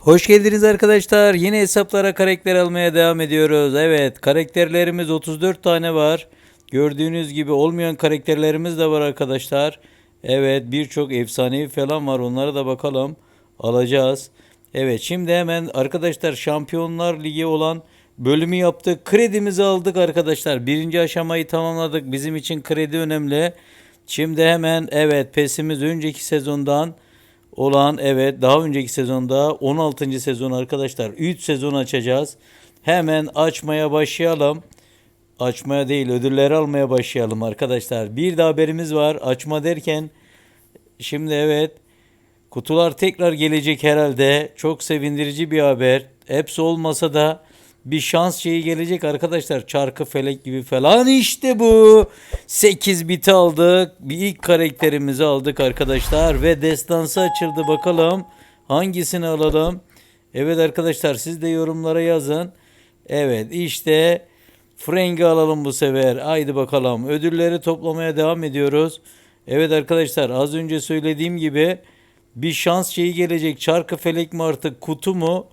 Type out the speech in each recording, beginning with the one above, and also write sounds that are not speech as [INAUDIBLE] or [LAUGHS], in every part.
Hoş geldiniz arkadaşlar. Yine hesaplara karakter almaya devam ediyoruz. Evet karakterlerimiz 34 tane var. Gördüğünüz gibi olmayan karakterlerimiz de var arkadaşlar. Evet birçok efsanevi falan var. Onlara da bakalım. Alacağız. Evet şimdi hemen arkadaşlar Şampiyonlar Ligi olan bölümü yaptık. Kredimizi aldık arkadaşlar. Birinci aşamayı tamamladık. Bizim için kredi önemli. Şimdi hemen evet pesimiz önceki sezondan olan evet daha önceki sezonda 16. sezon arkadaşlar 3 sezon açacağız. Hemen açmaya başlayalım. Açmaya değil ödülleri almaya başlayalım arkadaşlar. Bir de haberimiz var. Açma derken şimdi evet kutular tekrar gelecek herhalde. Çok sevindirici bir haber. Hepsi olmasa da bir şans şeyi gelecek arkadaşlar. Çarkı felek gibi falan işte bu. 8 biti aldık. Bir ilk karakterimizi aldık arkadaşlar. Ve destansı açıldı bakalım. Hangisini alalım? Evet arkadaşlar siz de yorumlara yazın. Evet işte Frank'i alalım bu sefer. Haydi bakalım. Ödülleri toplamaya devam ediyoruz. Evet arkadaşlar az önce söylediğim gibi bir şans şeyi gelecek. Çarkı felek mi artık kutu mu?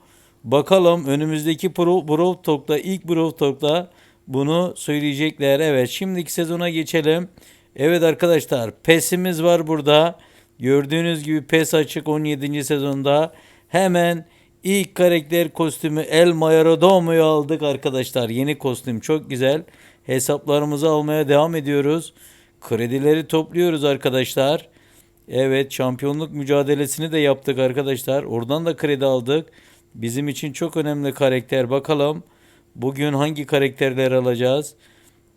Bakalım önümüzdeki Brawl Talk'ta ilk Brawl Talk'ta bunu söyleyecekler. Evet şimdiki sezona geçelim. Evet arkadaşlar PES'imiz var burada. Gördüğünüz gibi PES açık 17. sezonda. Hemen ilk karakter kostümü El Mayodomo'yu aldık arkadaşlar. Yeni kostüm çok güzel. Hesaplarımızı almaya devam ediyoruz. Kredileri topluyoruz arkadaşlar. Evet şampiyonluk mücadelesini de yaptık arkadaşlar. Oradan da kredi aldık. Bizim için çok önemli karakter. Bakalım bugün hangi karakterler alacağız?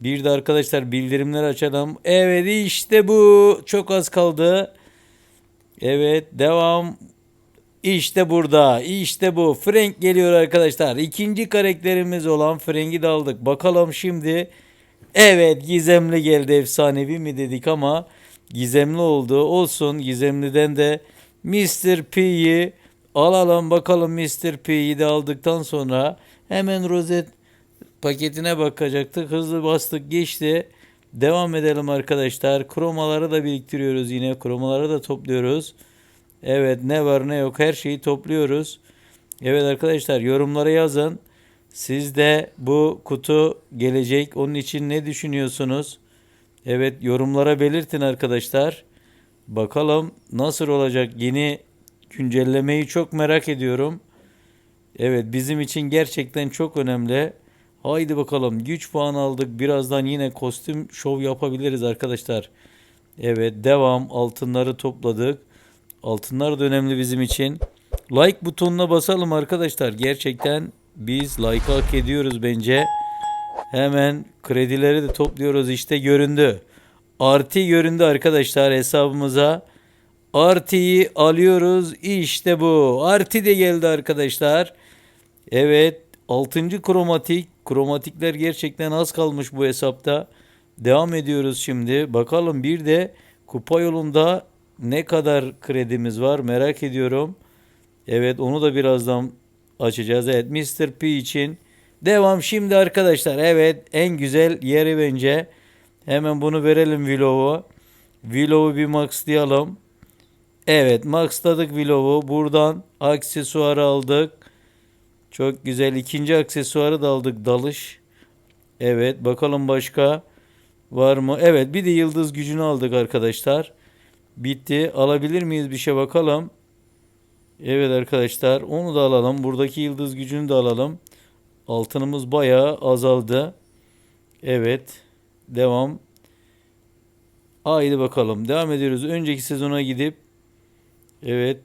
Bir de arkadaşlar bildirimler açalım. Evet işte bu. Çok az kaldı. Evet devam. İşte burada. İşte bu. Frank geliyor arkadaşlar. İkinci karakterimiz olan Frank'i de aldık. Bakalım şimdi. Evet gizemli geldi. Efsanevi mi dedik ama gizemli oldu. Olsun gizemliden de Mr. P'yi alalım bakalım Mr. P'yi de aldıktan sonra hemen rozet paketine bakacaktık. Hızlı bastık geçti. Devam edelim arkadaşlar. Kromaları da biriktiriyoruz yine. Kromaları da topluyoruz. Evet ne var ne yok her şeyi topluyoruz. Evet arkadaşlar yorumlara yazın. Sizde bu kutu gelecek. Onun için ne düşünüyorsunuz? Evet yorumlara belirtin arkadaşlar. Bakalım nasıl olacak yeni güncellemeyi çok merak ediyorum. Evet bizim için gerçekten çok önemli. Haydi bakalım güç puan aldık. Birazdan yine kostüm şov yapabiliriz arkadaşlar. Evet devam altınları topladık. Altınlar da önemli bizim için. Like butonuna basalım arkadaşlar. Gerçekten biz like hak ediyoruz bence. Hemen kredileri de topluyoruz. İşte göründü. Artı göründü arkadaşlar hesabımıza. Artıyı alıyoruz. İşte bu. Artı de geldi arkadaşlar. Evet. 6. kromatik. Kromatikler gerçekten az kalmış bu hesapta. Devam ediyoruz şimdi. Bakalım bir de kupa yolunda ne kadar kredimiz var merak ediyorum. Evet onu da birazdan açacağız. Evet Mr. P için devam şimdi arkadaşlar. Evet en güzel yeri bence. Hemen bunu verelim Willow'u. Willow'u bir maxlayalım. Evet maxladık Willow'u. Buradan aksesuarı aldık. Çok güzel. ikinci aksesuarı da aldık. Dalış. Evet bakalım başka var mı? Evet bir de yıldız gücünü aldık arkadaşlar. Bitti. Alabilir miyiz bir şey bakalım. Evet arkadaşlar onu da alalım. Buradaki yıldız gücünü de alalım. Altınımız bayağı azaldı. Evet. Devam. Haydi bakalım. Devam ediyoruz. Önceki sezona gidip evet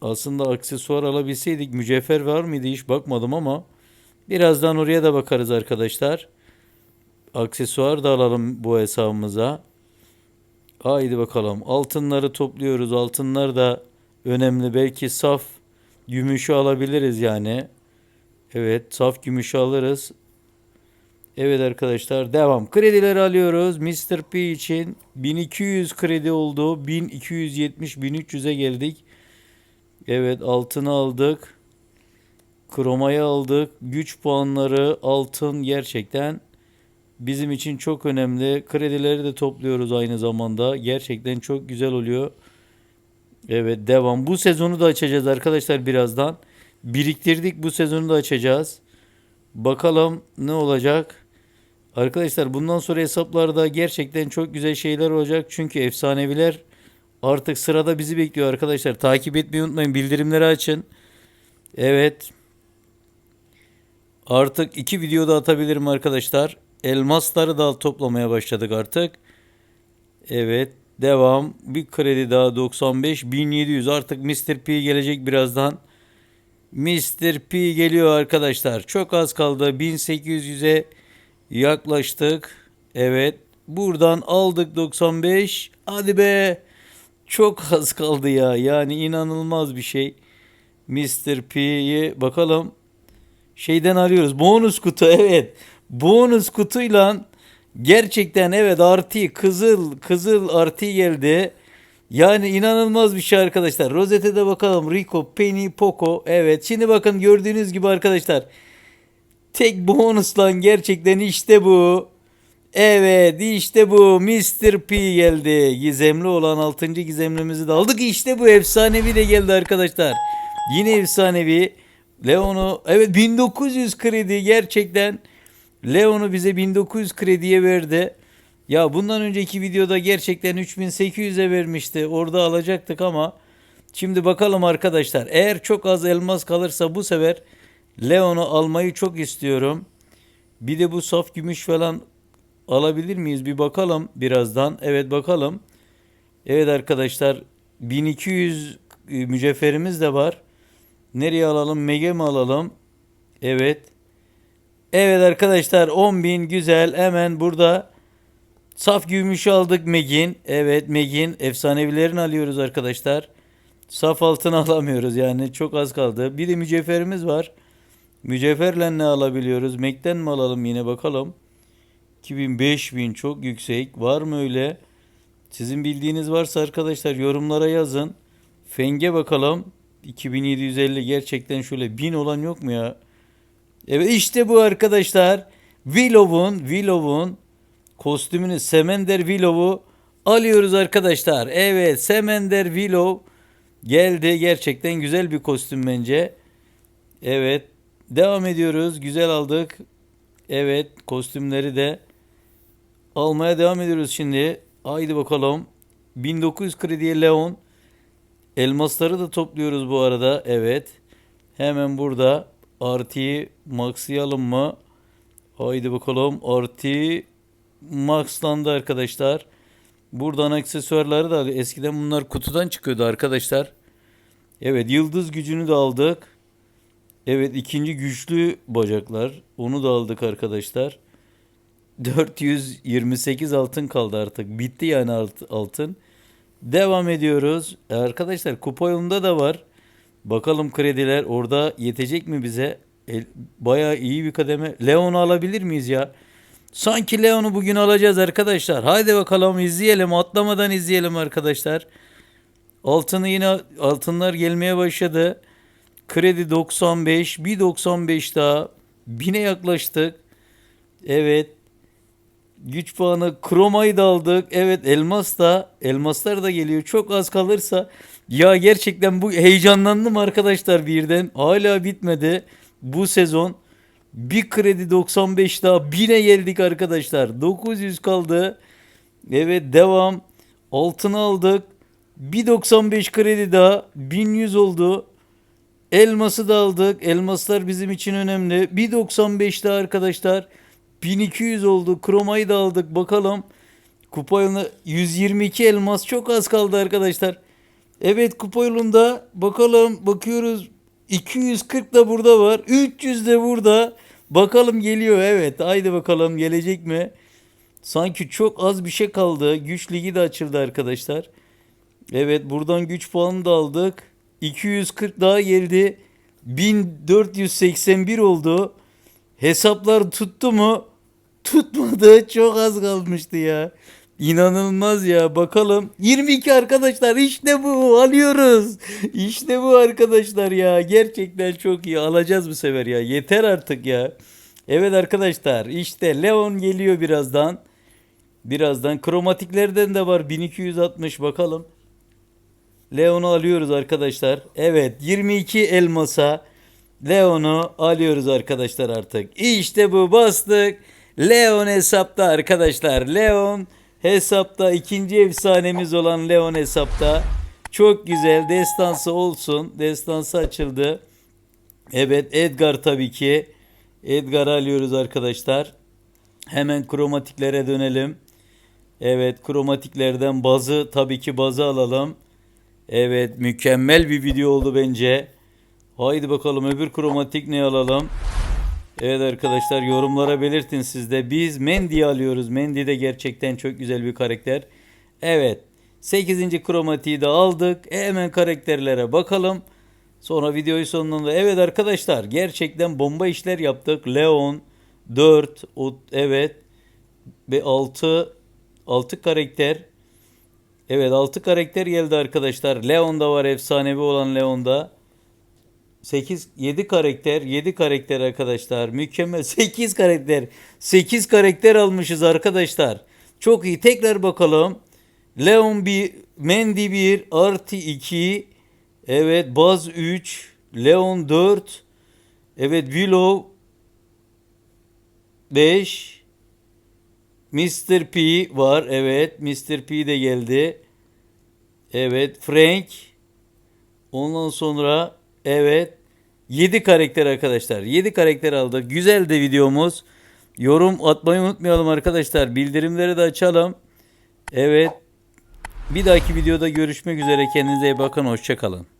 aslında aksesuar alabilseydik mücevher var mıydı hiç bakmadım ama birazdan oraya da bakarız arkadaşlar. Aksesuar da alalım bu hesabımıza. Haydi bakalım. Altınları topluyoruz. Altınlar da önemli. Belki saf gümüşü alabiliriz yani. Evet, saf gümüşü alırız. Evet arkadaşlar devam. Kredileri alıyoruz. Mr. P için 1200 kredi oldu. 1270 1300'e geldik. Evet altını aldık. Kromayı aldık. Güç puanları altın gerçekten bizim için çok önemli. Kredileri de topluyoruz aynı zamanda. Gerçekten çok güzel oluyor. Evet devam. Bu sezonu da açacağız arkadaşlar birazdan. biriktirdik. Bu sezonu da açacağız. Bakalım ne olacak. Arkadaşlar bundan sonra hesaplarda gerçekten çok güzel şeyler olacak. Çünkü efsaneviler artık sırada bizi bekliyor arkadaşlar. Takip etmeyi unutmayın. Bildirimleri açın. Evet. Artık iki video da atabilirim arkadaşlar. Elmasları da toplamaya başladık artık. Evet. Devam. Bir kredi daha 95. 1700. Artık Mr. P gelecek birazdan. Mr. P geliyor arkadaşlar. Çok az kaldı. 1800'e yaklaştık. Evet. Buradan aldık 95. Hadi be. Çok [LAUGHS] az kaldı ya. Yani inanılmaz bir şey. Mr. P'yi bakalım. Şeyden arıyoruz. Bonus kutu [LAUGHS] evet. Bonus kutuyla gerçekten evet artı kızıl kızıl artı geldi. Yani inanılmaz bir şey arkadaşlar. Rozette'de bakalım. Rico, Penny, Poco. Evet. Şimdi bakın gördüğünüz gibi arkadaşlar. Tek bonusla gerçekten işte bu. Evet işte bu Mr. P geldi. Gizemli olan 6. gizemlimizi de aldık. İşte bu efsanevi de geldi arkadaşlar. Yine efsanevi. Leon'u evet 1900 kredi gerçekten. Leon'u bize 1900 krediye verdi. Ya bundan önceki videoda gerçekten 3800'e vermişti. Orada alacaktık ama şimdi bakalım arkadaşlar. Eğer çok az elmas kalırsa bu sefer Leon'u almayı çok istiyorum. Bir de bu saf gümüş falan alabilir miyiz? Bir bakalım birazdan. Evet bakalım. Evet arkadaşlar 1200 e, mücevherimiz de var. Nereye alalım? Mege mi alalım? Evet. Evet arkadaşlar 10.000 güzel. Hemen burada saf gümüşü aldık Meg'in. Evet Meg'in efsanevilerini alıyoruz arkadaşlar. Saf altın [LAUGHS] alamıyoruz yani çok az kaldı. Bir de mücevherimiz var. Mücevherle ne alabiliyoruz? Meg'den mi alalım yine bakalım. 2000 5000 çok yüksek. Var mı öyle? Sizin bildiğiniz varsa arkadaşlar yorumlara yazın. Fenge bakalım. 2750 gerçekten şöyle 1000 olan yok mu ya? Evet işte bu arkadaşlar. Willow'un Willow'un kostümünü Semender Willow'u alıyoruz arkadaşlar. Evet Semender Willow geldi. Gerçekten güzel bir kostüm bence. Evet. Devam ediyoruz. Güzel aldık. Evet kostümleri de almaya devam ediyoruz şimdi. Haydi bakalım. 1900 krediye Leon. Elmasları da topluyoruz bu arada. Evet. Hemen burada artıyı maxlayalım mı? Haydi bakalım. Artı maxlandı arkadaşlar. Buradan aksesuarları da eskiden bunlar kutudan çıkıyordu arkadaşlar. Evet yıldız gücünü de aldık. Evet ikinci güçlü bacaklar. Onu da aldık arkadaşlar. 428 altın kaldı artık. Bitti yani alt- altın. Devam ediyoruz. Arkadaşlar kupa yolunda da var. Bakalım krediler orada yetecek mi bize? E, bayağı iyi bir kademe. Leon'u alabilir miyiz ya? Sanki Leon'u bugün alacağız arkadaşlar. Haydi bakalım izleyelim. Atlamadan izleyelim arkadaşlar. Altını yine altınlar gelmeye başladı. Kredi 95. Bir 95 daha. Bine yaklaştık. Evet. Güç puanı kromayı da aldık. Evet elmas da elmaslar da geliyor. Çok az kalırsa ya gerçekten bu heyecanlandım arkadaşlar birden. Hala bitmedi bu sezon. Bir kredi 95 daha 1000'e geldik arkadaşlar. 900 kaldı. Evet devam. Altını aldık. Bir 95 kredi daha 1100 oldu. Elması da aldık. Elmaslar bizim için önemli. Bir 95 daha arkadaşlar. 1200 oldu. Kromayı da aldık. Bakalım. Kupa yoluna 122 elmas çok az kaldı arkadaşlar. Evet kupa yolunda bakalım bakıyoruz. 240 da burada var. 300 de burada. Bakalım geliyor evet. Haydi bakalım gelecek mi? Sanki çok az bir şey kaldı. Güç ligi de açıldı arkadaşlar. Evet buradan güç puanı da aldık. 240 daha geldi. 1481 oldu. Hesaplar tuttu mu? Tutmadı. [LAUGHS] Çok az kalmıştı ya. İnanılmaz ya. Bakalım. 22 arkadaşlar işte bu. Alıyoruz. İşte bu arkadaşlar ya. Gerçekten çok iyi. Alacağız bu sefer ya. Yeter artık ya. Evet arkadaşlar. işte Leon geliyor birazdan. Birazdan. Kromatiklerden de var. 1260 bakalım. Leon'u alıyoruz arkadaşlar. Evet 22 elmasa Leon'u alıyoruz arkadaşlar artık. İşte bu bastık. Leon hesapta arkadaşlar. Leon hesapta ikinci efsanemiz olan Leon hesapta. Çok güzel destansı olsun. Destansı açıldı. Evet Edgar tabii ki. Edgar'ı alıyoruz arkadaşlar. Hemen kromatiklere dönelim. Evet kromatiklerden bazı tabii ki bazı alalım. Evet mükemmel bir video oldu bence. Haydi bakalım öbür kromatik ne alalım? Evet arkadaşlar yorumlara belirtin siz de. Biz Mendy'yi alıyoruz. Mendy de gerçekten çok güzel bir karakter. Evet 8. kromatiği de aldık. E, hemen karakterlere bakalım. Sonra videoyu sonunda evet arkadaşlar gerçekten bomba işler yaptık. Leon 4 o, evet ve 6 6 karakter. Evet 6 karakter geldi arkadaşlar. Leon'da var efsanevi olan Leon'da. 8 7 karakter 7 karakter arkadaşlar. Mükemmel. [LAUGHS] 8 karakter. 8 karakter almışız arkadaşlar. Çok iyi. Tekrar bakalım. Leon 1 Mendy 1 artı 2 evet Baz 3 Leon 4 evet Willow 5 Mr. P var evet Mr. P de geldi evet Frank Ondan sonra evet 7 karakter arkadaşlar. 7 karakter aldık. Güzel de videomuz. Yorum atmayı unutmayalım arkadaşlar. Bildirimleri de açalım. Evet. Bir dahaki videoda görüşmek üzere. Kendinize iyi bakın. Hoşçakalın.